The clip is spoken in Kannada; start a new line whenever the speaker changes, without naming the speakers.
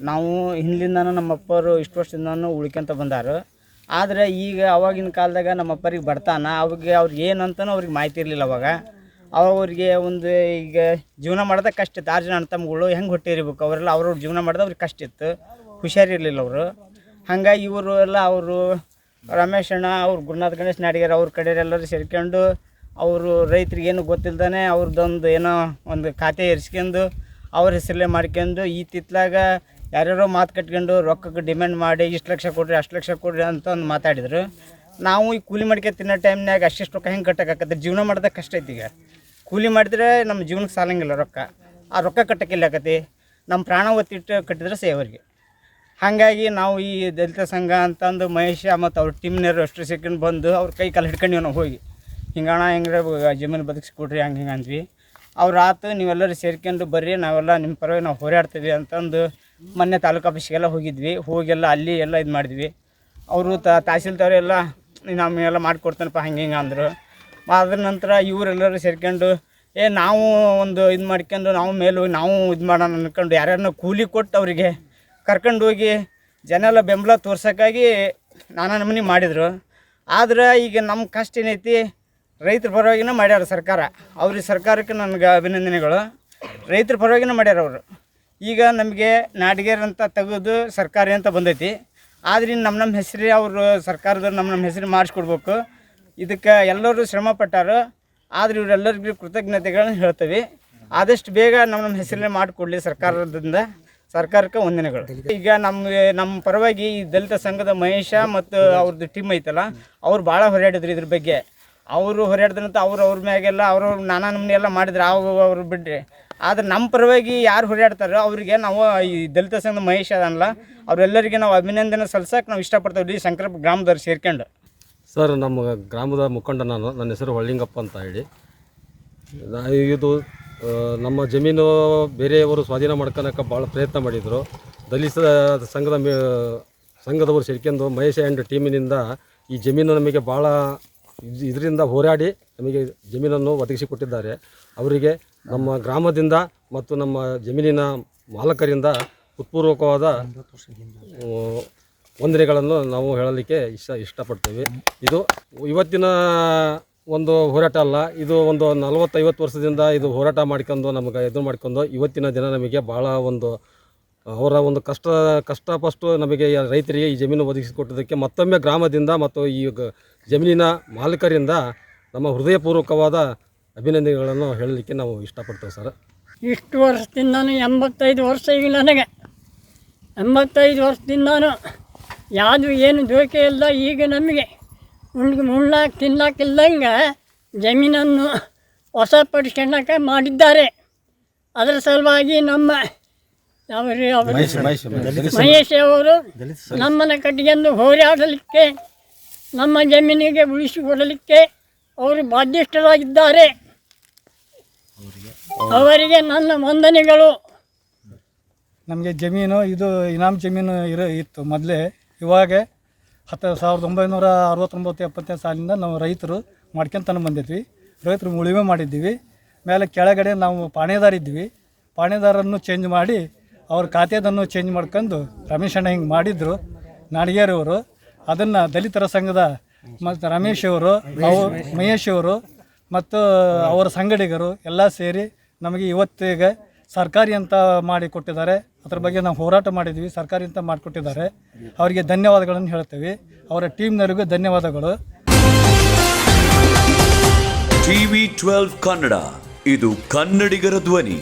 ನಾವು ಹಿಂದಿಂದನೂ ನಮ್ಮ ಅಪ್ಪರು ಇಷ್ಟು ವರ್ಷದಿಂದನೂ ಉಳ್ಕೊಂತ ಬಂದಾರ. ಆದರೆ ಈಗ ಅವಾಗಿನ ಕಾಲದಾಗ ನಮ್ಮ ಅಪ್ಪರಿಗೆ ಬರ್ತಾನ ಅವಾಗ ಅವ್ರಿಗೆ ಏನಂತನೂ ಅವ್ರಿಗೆ ಮಾಹಿತಿ ಇರಲಿಲ್ಲ ಅವಾಗ. ಅವ್ರಿಗೆ ಒಂದು ಈಗ ಜೀವನ ಮಾಡೋದೇ ಕಷ್ಟ ಇತ್ತು. ಆರು ಜನ ಅಣ್ಣ ತಮ್ಮಗಳು ಹೆಂಗೆ ಹೊಟ್ಟಿರಬೇಕು ಅವರೆಲ್ಲ ಅವ್ರವ್ರ ಜೀವನ ಮಾಡೋದು ಅವ್ರಿಗೆ ಕಷ್ಟ ಇತ್ತು. ಹುಷಾರಿರಲಿಲ್ಲ ಅವರು. ಹಂಗಾಗಿ ಇವರು ಎಲ್ಲ ಅವರು ರಮೇಶ್ ಅಣ್ಣ, ಅವ್ರು ಗುರುನಾಥ್ ಗಣೇಶ್ ನಾಡಿಗರ್ ಅವ್ರ ಕಡೆಯವರೆಲ್ಲರೂ ಸೇರ್ಕೊಂಡು ಅವರು ರೈತರಿಗೆ ಏನು ಗೊತ್ತಿಲ್ದೇ ಅವ್ರದ್ದೊಂದು ಏನೋ ಒಂದು ಖಾತೆ ಇರಿಸ್ಕೊಂಡು ಅವ್ರ ಹೆಸರಲ್ಲೇ ಮಾಡ್ಕೊಂಡು ಈ ತಿತ್ಲಾಗ ಯಾರ್ಯಾರೋ ಮಾತು ಕಟ್ಕೊಂಡು ರೊಕ್ಕಕ್ಕೆ ಡಿಮ್ಯಾಂಡ್ ಮಾಡಿ ಇಷ್ಟು ಲಕ್ಷ ಕೊಡ್ರಿ, ಅಷ್ಟು ಲಕ್ಷ ಕೊಡ್ರಿ ಅಂತ ಒಂದು ಮಾತಾಡಿದ್ರು. ನಾವು ಈ ಕೂಲಿ ಮಾಡ್ಕೆ ತಿನ್ನೋ ಟೈಮ್ನಾಗ ಅಷ್ಟಿಷ್ಟು ರೊಕ್ಕ ಹೆಂಗೆ ಕಟ್ಟಕ್ಕಾಗತ್ತೆ? ಜೀವನ ಮಾಡೋದಕ್ಕೆ ಕಷ್ಟ ಐತಿ ಈಗ. ಕೂಲಿ ಮಾಡಿದ್ರೆ ನಮ್ಮ ಜೀವನಕ್ಕೆ ಸಾಲಂಗಿಲ್ಲ ರೊಕ್ಕ. ಆ ರೊಕ್ಕ ಕಟ್ಟಕ್ಕಿಲ್ಲ ಆಕತಿ ನಮ್ಮ ಪ್ರಾಣ ಒತ್ತಿಟ್ಟು ಕಟ್ಟಿದ್ರೆ ಸೇವರಿಗೆ ಹಾಗಾಗಿ ನಾವು ಈ ದಲಿತ ಸಂಘ ಅಂತಂದು ಮಹೇಶ ಮತ್ತು ಅವ್ರ ಟೀಮ್ನವರು ಅಷ್ಟು ಸೆಕೆಂಡ್ ಬಂದು ಅವ್ರ ಕೈ ಕಾಲು ಹಿಡ್ಕೊಂಡು ನಾವು ಹೋಗಿ. ಹಿಂಗಣ ಹೆಂಗ್ರೆ ಜಮೀನು ಬದುಕಿಸ್ಕೊಡ್ರಿ ಹಂಗೆ ಹಿಂಗೆ ಅಂದ್ವಿ. ಅವ್ರು ಆತು ನೀವೆಲ್ಲರೂ ಸೇರ್ಕೊಂಡು ಬರ್ರಿ, ನಾವೆಲ್ಲ ನಿಮ್ಮ ಪರವಾಗಿ ನಾವು ಹೋರಾಡ್ತೀವಿ ಅಂತಂದು ಮೊನ್ನೆ ತಾಲೂಕು ಆಫೀಸ್ಗೆಲ್ಲ ಹೋಗಿದ್ವಿ. ಹೋಗೆಲ್ಲ ಅಲ್ಲಿ ಎಲ್ಲ ಇದು ಮಾಡಿದ್ವಿ. ಅವರು ತಹಸೀಲ್ದಾರ್ ಎಲ್ಲ ನಮಗೆಲ್ಲ ಮಾಡಿಕೊಡ್ತಾನಪ್ಪ, ಹಂಗೆ ಹಿಂಗೆ ಅಂದರು. ಅದ್ರ ನಂತರ ಇವರೆಲ್ಲರೂ ಸೇರ್ಕೊಂಡು, ಏ, ನಾವು ಒಂದು ಇದು ಮಾಡ್ಕೊಂಡು, ನಾವು ಮೇಲೆ ನಾವು ಇದು ಮಾಡೋಣ ಅಂದ್ಕೊಂಡು ಯಾರ್ಯಾರನ್ನ ಕೂಲಿ ಕೊಟ್ಟು ಅವರಿಗೆ ಕರ್ಕೊಂಡು ಹೋಗಿ ಜನ ಎಲ್ಲ ಬೆಂಬಲ ತೋರ್ಸೋಕ್ಕಾಗಿ ನಾನಾ ನಮೂನಿ ಮಾಡಿದರು. ಆದ್ರೆ ಈಗ ನಮ್ಮ ಕಷ್ಟ ಏನೈತಿ, ರೈತರ ಪರವಾಗಿನೇ ಮಾಡ್ಯಾರ ಸರ್ಕಾರ. ಅವ್ರಿಗೆ ಸರ್ಕಾರಕ್ಕೆ ನನಗೆ ಅಭಿನಂದನೆಗಳು. ರೈತರ ಪರವಾಗಿನೇ ಮಾಡ್ಯಾರ ಅವರು. ಈಗ ನಮಗೆ ನಾಡಿಗೇರ್ ಅಂತ ತೆಗೆದು ಸರ್ಕಾರಿ ಅಂತ ಬಂದೈತಿ. ಆದ್ರೆ ನಮ್ಮ ನಮ್ಮ ಹೆಸರು ಅವರು ಸರ್ಕಾರದವ್ರು ನಮ್ಮ ನಮ್ಮ ಹೆಸರು ಮಾಡಿಸ್ಕೊಡ್ಬೇಕು. ಇದಕ್ಕೆ ಎಲ್ಲರೂ ಶ್ರಮ ಪಟ್ಟಾರು ಆದ್ರೆ ಇವರೆಲ್ಲರಿಗೂ ಕೃತಜ್ಞತೆಗಳನ್ನು ಹೇಳ್ತೀವಿ. ಆದಷ್ಟು ಬೇಗ ನಮ್ಮ ನಮ್ಮ ಹೆಸರನ್ನೇ ಮಾಡಿಕೊಡ್ಲಿ ಸರ್ಕಾರದಿಂದ. ಸರ್ಕಾರಕ್ಕೆ ವಂದನೆಗಳು. ಈಗ ನಮಗೆ ನಮ್ಮ ಪರವಾಗಿ ಈ ದಲಿತ ಸಂಘದ ಮಹೇಶ ಮತ್ತು ಅವ್ರದ್ದು ಟೀಮ್ ಐತಲ್ಲ, ಅವ್ರು ಭಾಳ ಹೊರಡಿದ್ರು ಇದ್ರ ಬಗ್ಗೆ. ಅವರು ಹೊರಡ್ದಂತ ಅವ್ರು ಅವ್ರ ಮ್ಯಾಗೆಲ್ಲ ಅವ್ರವ್ರು ನಾನಾ ನಮ್ಮನೆ ಎಲ್ಲ ಮಾಡಿದ್ರು. ಅವು ಅವ್ರು ಬಿಡ್ರಿ ಆದ್ರೆ ನಮ್ಮ ಪರವಾಗಿ ಯಾರು ಹೋರಾಡ್ತಾರೋ ಅವರಿಗೆ ನಾವು ಈ ದಲಿತ ಸಂಘದ ಮಹೇಶ್ ಅದನ್ನಲ್ಲ ಅವರೆಲ್ಲರಿಗೆ ನಾವು ಅಭಿನಂದನೆ ಸಲ್ಸಕ್ಕೆ ನಾವು ಇಷ್ಟಪಡ್ತೇವೆ. ಇಡೀ ಶಂಕರಪ್ಪ ಗ್ರಾಮದವ್ರು ಸೇರ್ಕೊಂಡು.
ಸರ್, ನಮ್ಮ ಗ್ರಾಮದ ಮುಖಂಡ ನಾನು, ನನ್ನ ಹೆಸರು ಹೊಳ್ಳಿಂಗಪ್ಪ ಅಂತ ಹೇಳಿ. ಇದು ನಮ್ಮ ಜಮೀನು ಬೇರೆಯವರು ಸ್ವಾಧೀನ ಮಾಡ್ಕೊಳಕ್ಕೆ ಭಾಳ ಪ್ರಯತ್ನ ಮಾಡಿದರು. ದಲಿತ ಸಂಘದ ಸಂಘದವರು ಸೇರ್ಕೊಂಡು ಮಹೇಶ ಆ್ಯಂಡ್ ಟೀಮಿನಿಂದ ಈ ಜಮೀನು ನಮಗೆ ಭಾಳ ಇದರಿಂದ ಹೋರಾಡಿ ನಮಗೆ ಜಮೀನನ್ನು ಒದಗಿಸಿಕೊಟ್ಟಿದ್ದಾರೆ ಅವರಿಗೆ ನಮ್ಮ ಗ್ರಾಮದಿಂದ ಮತ್ತು ನಮ್ಮ ಜಮೀನಿನ ಮಾಲಕರಿಂದ ಉತ್ಪೂರ್ವಕವಾದ ವಂದನೆಗಳನ್ನು ನಾವು ಹೇಳಲಿಕ್ಕೆ ಇಷ್ಟ ಇಷ್ಟಪಡ್ತೇವೆ. ಇದು ಇವತ್ತಿನ ಒಂದು ಹೋರಾಟ ಅಲ್ಲ, ಇದು ಒಂದು ನಲವತ್ತೈವತ್ತು ವರ್ಷದಿಂದ ಇದು ಹೋರಾಟ ಮಾಡ್ಕೊಂಡು, ನಮಗೆ ಇದು ಮಾಡ್ಕೊಂಡು, ಇವತ್ತಿನ ದಿನ ನಮಗೆ ಭಾಳ ಒಂದು ಅವರ ಒಂದು ಕಷ್ಟ ಕಷ್ಟ ನಮಗೆ ರೈತರಿಗೆ ಈ ಜಮೀನು ಒದಗಿಸಿಕೊಟ್ಟದಕ್ಕೆ ಮತ್ತೊಮ್ಮೆ ಗ್ರಾಮದಿಂದ ಮತ್ತು ಈ ಜಮೀನಿನ ಮಾಲೀಕರಿಂದ ನಮ್ಮ ಹೃದಯಪೂರ್ವಕವಾದ ಅಭಿನಂದನೆಗಳನ್ನು ಹೇಳಲಿಕ್ಕೆ ನಾವು ಇಷ್ಟಪಡ್ತೇವೆ ಸರ್.
ಇಷ್ಟು ವರ್ಷದಿಂದನೂ ಎಂಬತ್ತೈದು ವರ್ಷ ಈಗ ನನಗೆ. ಎಂಬತ್ತೈದು ವರ್ಷದಿಂದನೂ ಯಾವುದು ಏನು ದೋಕೆ ಇಲ್ಲ, ಈಗ ನಮಗೆ ಉಂಡು ಉಣ್ಣಾಕ ತಿನ್ನಕ್ಕಿಲ್ಲಂಗೆ ಜಮೀನನ್ನು ವಶಪಡಿಸ್ಕೊಳ್ಳೋಕೆ ಮಾಡಿದ್ದಾರೆ. ಅದರ ಸಲುವಾಗಿ ನಮ್ಮ ಅವರು ಅವರು. ಮಹೇಶ್ ಅವರು ನಮ್ಮನ್ನ ಕಟ್ಟಿಗೆಂದು ಹೋರಾಡಲಿಕ್ಕೆ ನಮ್ಮ ಜಮೀನಿಗೆ ಉಳಿಸಿಕೊಡಲಿಕ್ಕೆ ಅವರು ಬಾಧ್ಯಸ್ಥರಾಗಿದ್ದಾರೆ. ಅವರಿಗೆ ನನ್ನ ವಂದನೆಗಳು.
ನಮಗೆ ಜಮೀನು ಇದು ಇನಾಮ್ ಜಮೀನು ಇರೋ ಇತ್ತು ಮೊದಲೇ. ಇವಾಗ ಹತ್ತು ಸಾವಿರದ ಒಂಬೈನೂರ ಅರವತ್ತೊಂಬತ್ತು ಎಪ್ಪತ್ತನೇ ಸಾಲಿಂದ ನಾವು ರೈತರು ಮಾಡ್ಕೊಂತನ ಬಂದಿದ್ವಿ. ರೈತರು ಉಳಿಮೆ ಮಾಡಿದ್ದೀವಿ. ಮೇಲೆ ಕೆಳಗಡೆ ನಾವು ಪಾಣೆದಾರಿದ್ವಿ ಇದ್ವಿ ಪಾಣೇದಾರನ್ನು ಚೇಂಜ್ ಮಾಡಿ ಅವ್ರ ಖಾತೆದನ್ನು ಚೇಂಜ್ ಮಾಡ್ಕೊಂಡು ರಮೇಶ್ ಅಣ್ಣ ಹಿಂಗೆ ಮಾಡಿದ್ರು ನಾಡಿಗೇರವರು ಅದನ್ನು ದಲಿತರ ಸಂಘದ ಮತ್ತು ರಮೇಶ್ ಅವರು, ಅವು ಮಹೇಶ್ ಅವರು ಮತ್ತು ಅವರ ಸಂಗಡಿಗರು ಎಲ್ಲ ಸೇರಿ ನಮಗೆ ಇವತ್ತಿಗೆ ಸರ್ಕಾರಿ ಅಂತ ಮಾಡಿ ಕೊಟ್ಟಿದ್ದಾರೆ. ಅದ್ರ ಬಗ್ಗೆ ನಾವು ಹೋರಾಟ ಮಾಡಿದ್ವಿ, ಸರ್ಕಾರಿ ಅಂತ ಮಾಡಿಕೊಟ್ಟಿದ್ದಾರೆ ಅವರಿಗೆ ಧನ್ಯವಾದಗಳನ್ನು ಹೇಳ್ತೇವೆ. ಅವರ ಟೀಮ್ನವರಿಗೂ ಧನ್ಯವಾದಗಳು.
ಟಿವಿ ಟ್ವೆಲ್ವ್ ಕನ್ನಡ, ಇದು ಕನ್ನಡಿಗರ ಧ್ವನಿ.